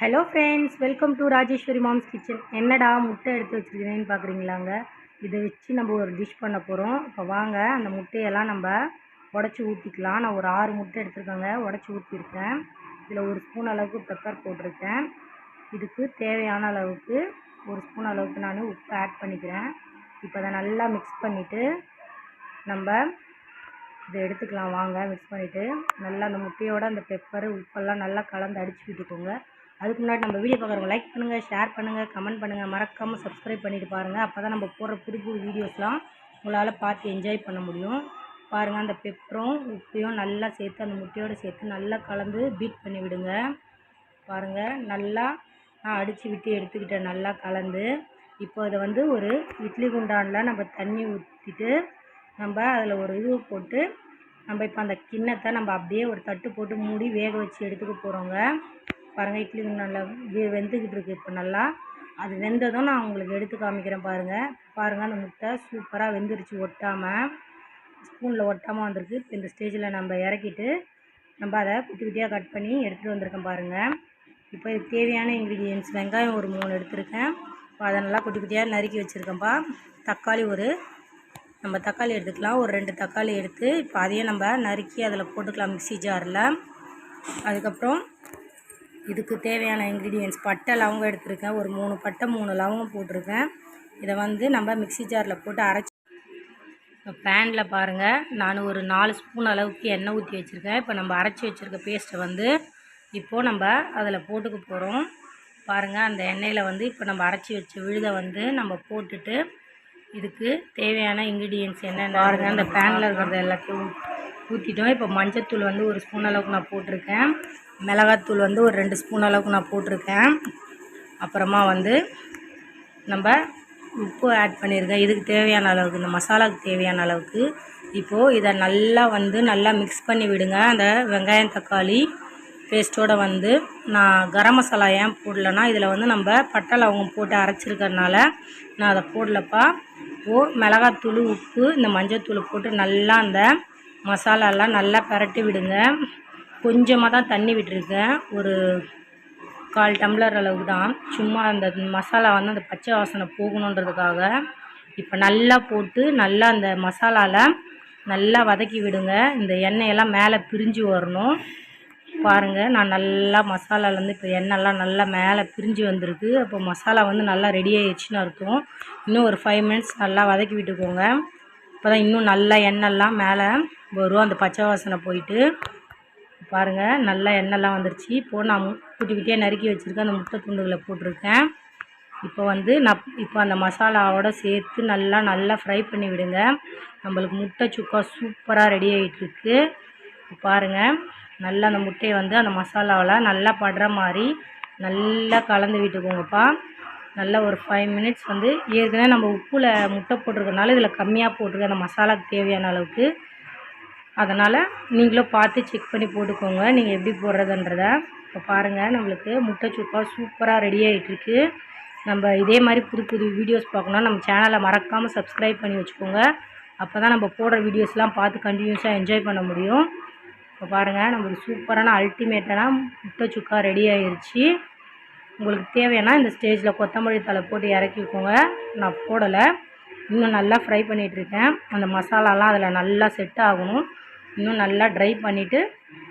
Hello friends welcome to Rajeshwari mom's kitchen என்னடா முட்டை எடுத்து வச்சுருக்கிறேன்னு பார்க்குறீங்களாங்க இதை வச்சு நம்ம ஒரு டிஷ் பண்ண போகிறோம் இப்போ வாங்க அந்த முட்டையெல்லாம் நம்ம உடச்சி ஊற்றிக்கலாம் நான் ஒரு ஆறு முட்டை எடுத்துருக்கேங்க உடச்சி ஊற்றிருக்கேன் இதில் ஒரு ஸ்பூன் அளவுக்கு பெப்பர் போட்டிருக்கேன். இதுக்கு தேவையான அளவுக்கு ஒரு ஸ்பூன் அளவுக்கு நான் உப்பு ஆட் பண்ணிக்கிறேன். இப்போ அதை நல்லா மிக்ஸ் பண்ணிவிட்டு நம்ம இதை எடுத்துக்கலாம். வாங்க மிக்ஸ் பண்ணிவிட்டு நல்லா அந்த முட்டையோட அந்த பெப்பர் உப்பெல்லாம் நல்லா கலந்து அடிச்சு விட்டுக்கோங்க. அதுக்கு முன்னாடி நம்ம வீடியோ பார்க்குறவங்க லைக் பண்ணுங்கள் ஷேர் பண்ணுங்கள் கமெண்ட் பண்ணுங்கள் மறக்காமல் சப்ஸ்கிரைப் பண்ணிவிட்டு பாருங்கள் அப்போ தான் நம்ம போடுற புது புது வீடியோஸ்லாம் உங்களால் பார்த்து என்ஜாய் பண்ண முடியும். பாருங்கள் அந்த பெப்பரும் உப்பையும் நல்லா சேர்த்து அந்த முட்டையோடு சேர்த்து நல்லா கலந்து பீட் பண்ணி விடுங்க. பாருங்கள் நல்லா நான் அடித்து விட்டு எடுத்துக்கிட்டேன். நல்லா கலந்து. இப்போ அதை வந்து ஒரு இட்லி குண்டானில் நம்ம தண்ணி ஊற்றிட்டு நம்ம அதில் ஒரு இது போட்டு நம்ம இப்போ அந்த கிண்ணத்தை நம்ம அப்படியே ஒரு தட்டு போட்டு மூடி வேக வச்சு எடுத்துக்க போகிறோங்க பாருங்கள் இட்லி நல்லா வெ வெந்துக்கிட்டு இருக்குது இப்போ நல்லா. அது வெந்ததும் நான் உங்களுக்கு எடுத்து காமிக்கிறேன் பாருங்கள் பாருங்கள் அந்த முட்டை சூப்பராக வெந்துருச்சு ஒட்டாமல் ஸ்பூனில் ஒட்டாமல் வந்திருக்கு. இப்போ இந்த ஸ்டேஜில் நம்ம இறக்கிட்டு நம்ம அதை குட்டி குட்டியாக கட் பண்ணி எடுத்துகிட்டு வந்திருக்கேன் பாருங்கள் இப்போ இதுக்கு தேவையான இன்க்ரீடியன்ஸ் வெங்காயம் ஒரு மூணு எடுத்திருக்கேன். இப்போ அதை நல்லா குட்டி குட்டியாக நறுக்கி வச்சுருக்கேன்ப்பா. தக்காளி ஒரு நம்ம தக்காளி எடுத்துக்கலாம். ஒரு ரெண்டு தக்காளி எடுத்து இப்போ அதையும் நம்ம நறுக்கி அதில் போட்டுக்கலாம் மிக்ஸி ஜாரில் அதுக்கப்புறம் இதுக்கு தேவையான இன்க்ரீடியன்ஸ் பட்டை லவங்கம் எடுத்திருக்கேன். ஒரு மூணு பட்டை மூணு லவங்கம் போட்டிருக்கேன். இதை வந்து நம்ம மிக்ஸி ஜாரில் போட்டு அரைச்சி இப்போ பேனில் பாருங்கள் நான் ஒரு நாலு ஸ்பூன் அளவுக்கு எண்ணெய் ஊற்றி வச்சுருக்கேன். இப்போ நம்ம அரைச்சி வச்சுருக்க பேஸ்ட்டை வந்து இப்போது நம்ம அதில் போட்டுக்க போகிறோம் பாருங்கள் அந்த எண்ணெயில் வந்து இப்போ நம்ம அரைச்சி வச்ச விழுதை வந்து நம்ம போட்டுட்டு இதுக்கு தேவையான இன்க்ரீடியன்ஸ் என்னென்ன பாருங்கள் அந்த பேனில் இருக்கிறத எல்லாத்தையும் ஊற்றிட்டோம் இப்போ மஞ்சத்தூள் வந்து ஒரு ஸ்பூன் அளவுக்கு நான் போட்டிருக்கேன். மிளகாத்தூள் வந்து ஒரு ரெண்டு ஸ்பூன் அளவுக்கு நான் போட்டிருக்கேன். அப்புறமா வந்து நம்ம உப்பு ஆட் பண்ணியிருக்கேன். இதுக்கு தேவையான அளவுக்கு இந்த மசாலாவுக்கு தேவையான அளவுக்கு. இப்போது இதை நல்லா வந்து நல்லா மிக்ஸ் பண்ணி விடுங்க. அந்த வெங்காயம் தக்காளி பேஸ்ட்டோடு வந்து நான் கரம் மசாலா ஏன் போடலன்னா இதில் வந்து நம்ம பட்டை லவங்கம் போட்டு அரைச்சிருக்கறனால நான் அதை போடலப்பா. இப்போது மிளகாத்தூள் உப்பு இந்த மஞ்சத்தூள் போட்டு நல்லா அந்த மசாலாலாம் நல்லா பரட்டி விடுங்க. கொஞ்சமாக தான் தண்ணி விட்டுருக்கேன். ஒரு கால் டம்ளர் அளவுக்கு தான். சும்மா அந்த மசாலா வந்து அந்த பச்சை வாசனை போகணுன்றதுக்காக இப்போ நல்லா போட்டு நல்லா அந்த மசாலாவில் நல்லா வதக்கி விடுங்க. இந்த எண்ணெயெல்லாம் மேலே பிரிஞ்சு வரணும். பாருங்கள் நான் நல்லா மசாலாலேருந்து இப்போ எண்ணெய்லாம் நல்லா மேலே பிரிஞ்சு வந்திருக்கு. அப்போ மசாலா வந்து நல்லா ரெடி ஆயிடுச்சுன்னு அர்த்தம். இன்னும் ஒரு ஃபைவ் மினிட்ஸ் நல்லா வதக்கி விட்டுக்கோங்க. அப்போ தான் இன்னும் நல்லா எண்ணெய்லாம் மேலே வரும் அந்த பச்சை வாசனை போயிட்டு. பாருங்கள் நல்லா எண்ணெய்லாம் வந்துருச்சு. இப்போது நான் குட்டி குட்டியாக நறுக்கி வச்சுருக்கேன் அந்த முட்டை துண்டுகளை போட்டிருக்கேன். இப்போ வந்து நான் இப்போ அந்த மசாலாவோட சேர்த்து நல்லா நல்லா ஃப்ரை பண்ணி விடுங்க. நம்மளுக்கு முட்டை சுக்கா சூப்பராக ரெடி ஆகிட்டுருக்கு பாருங்கள் நல்லா அந்த முட்டையை வந்து அந்த மசாலாவில் நல்லா படுற மாதிரி நல்லா கலந்து விட்டுக்கோங்கப்பா. நல்லா ஒரு ஃபைவ் மினிட்ஸ் வந்து ஏற்கனவே நம்ம உப்பில் முட்டை போட்டிருக்கனால இதில் கம்மியாக போட்டிருக்கேன் அந்த மசாலாக்கு தேவையான அளவுக்கு. அதனால் நீங்களும் பார்த்து செக் பண்ணி போட்டுக்கோங்க. நீங்கள் எப்படி போடுறதுன்றத. இப்போ பாருங்கள் நம்மளுக்கு முட்டை சுக்கா சூப்பராக ரெடி ஆகிட்டுருக்கு நம்ம இதே மாதிரி புது புது வீடியோஸ் பார்க்கணும் நம்ம சேனலை மறக்காமல் சப்ஸ்கிரைப் பண்ணி வச்சுக்கோங்க. அப்போ தான் நம்ம போடுற வீடியோஸ்லாம் பார்த்து கண்டினியூஸாக என்ஜாய் பண்ண முடியும். இப்போ பாருங்கள் நம்மளுக்கு சூப்பரான அல்டிமேட்டான முட்டை சுக்கா ரெடி ஆகிருச்சு உங்களுக்கு தேவைன்னா இந்த ஸ்டேஜில் கொத்தமல்லி தழை போட்டு இறக்கிக்கோங்க நான் போடலை. இன்னும் நல்லா ஃப்ரை பண்ணிகிட்ருக்கேன் அந்த மசாலாலாம் அதில் நல்லா செட் ஆகணும். இன்னும் நல்லா ட்ரை பண்ணிவிட்டு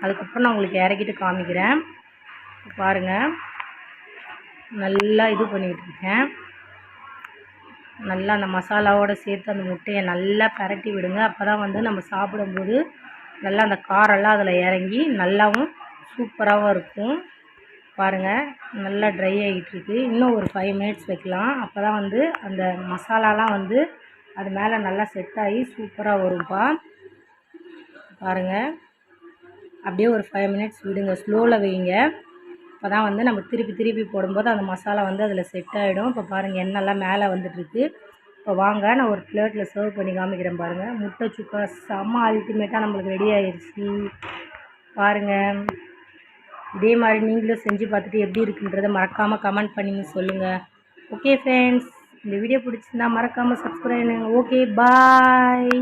அதுக்கப்புறம் நான் உங்களுக்கு இறக்கிட்டு காமிக்கிறேன். பாருங்கள் நல்லா இது பண்ணிக்கிட்டு இருக்கேன். நல்லா அந்த மசாலாவோடு சேர்த்து அந்த முட்டையை நல்லா பரட்டி விடுங்க. அப்போ தான் வந்து நம்ம சாப்பிடும்போது நல்லா அந்த காரெல்லாம் அதில் இறங்கி நல்லாவும் சூப்பராகவும் இருக்கும். பாருங்கள் நல்லா ட்ரை ஆகிட்டு இருக்கு. இன்னும் ஒரு ஃபைவ் மினிட்ஸ் வைக்கலாம். அப்போ தான் வந்து அந்த மசாலாலாம் வந்து அது மேலே நல்லா செட் ஆகி சூப்பராக வரும்ப்பா பாருங்கள் அப்படியே ஒரு ஃபைவ் மினிட்ஸ் விடுங்க. ஸ்லோவில் வைங்க. இப்போ தான் வந்து நம்ம திருப்பி திருப்பி போடும்போது அந்த மசாலா வந்து அதில் செட் ஆகிடும் இப்போ பாருங்கள் எண்ணெய்லாம் மேலே வந்துட்டுருக்கு. இப்போ வாங்க நான் ஒரு பிளேட்டில் சர்வ் பண்ணி காமிக்கிறேன் பாருங்கள் முட்டை சுக்கா செம்ம அல்டிமேட்டாக நம்மளுக்கு ரெடி ஆயிடுச்சு பாருங்கள் இதே மாதிரி நீங்களும் செஞ்சு பார்த்துட்டு எப்படி இருக்குன்றதை மறக்காமல் கமெண்ட் பண்ணி சொல்லுங்கள் ஓகே ஃப்ரெண்ட்ஸ் இந்த வீடியோ பிடிச்சிருந்தா மறக்காமல் சப்ஸ்கிரைப் பண்ணுங்கள் ஓகே பாய்